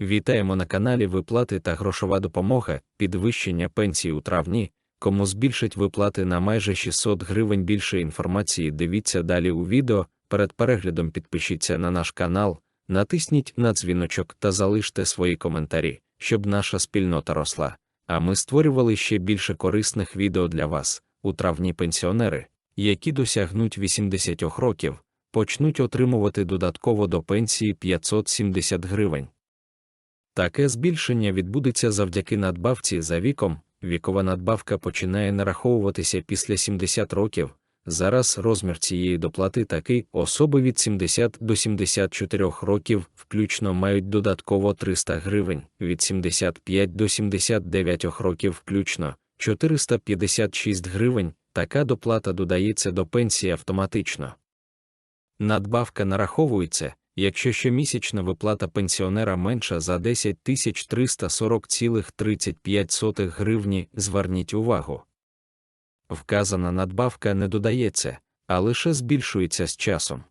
Вітаємо на каналі Виплати та грошова допомога, підвищення пенсій у травні. Кому збільшить виплати на майже 600 гривень більше інформації, дивіться далі у відео. Перед переглядом підпишіться на наш канал, натисніть на дзвіночок та залиште свої коментарі, щоб наша спільнота росла. А ми створювали ще більше корисних відео для вас. У травні пенсіонери, які досягнуть 80 років, почнуть отримувати додатково до пенсії 570 гривень. Таке збільшення відбудеться завдяки надбавці за віком. Вікова надбавка починає нараховуватися після 70 років. Зараз розмір цієї доплати такий особи від 70 до 74 років включно мають додатково 300 гривень, від 75 до 79 років включно 456 гривень. Така доплата додається до пенсії автоматично. Надбавка нараховується, якщо щомісячна виплата пенсіонера менша за 10 340,35 гривні, зверніть увагу. Вказана надбавка не додається, а лише збільшується з часом.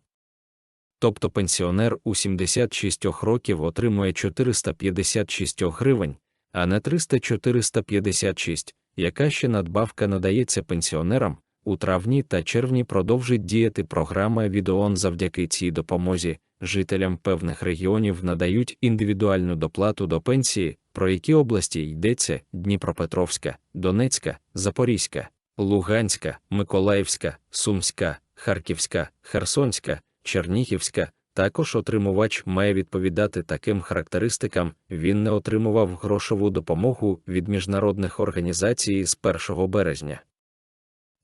Тобто пенсіонер у 76 років отримує 456 гривень, а не 300-456, яка ще надбавка надається пенсіонерам, у травні та червні продовжить діяти програма від ООН завдяки цій допомозі. Жителям певних регіонів надають індивідуальну доплату до пенсії, про які області йдеться Дніпропетровська, Донецька, Запорізька, Луганська, Миколаївська, Сумська, Харківська, Херсонська, Чернігівська. Також отримувач має відповідати таким характеристикам, він не отримував грошову допомогу від міжнародних організацій з 1 березня.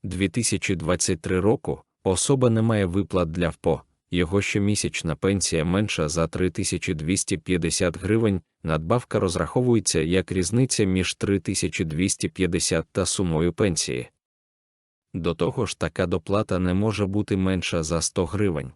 2023 року особа не має виплат для ВПО, його щомісячна пенсія менша за 3250 гривень, надбавка розраховується як різниця між 3250 та сумою пенсії. До того ж така доплата не може бути менша за 100 гривень.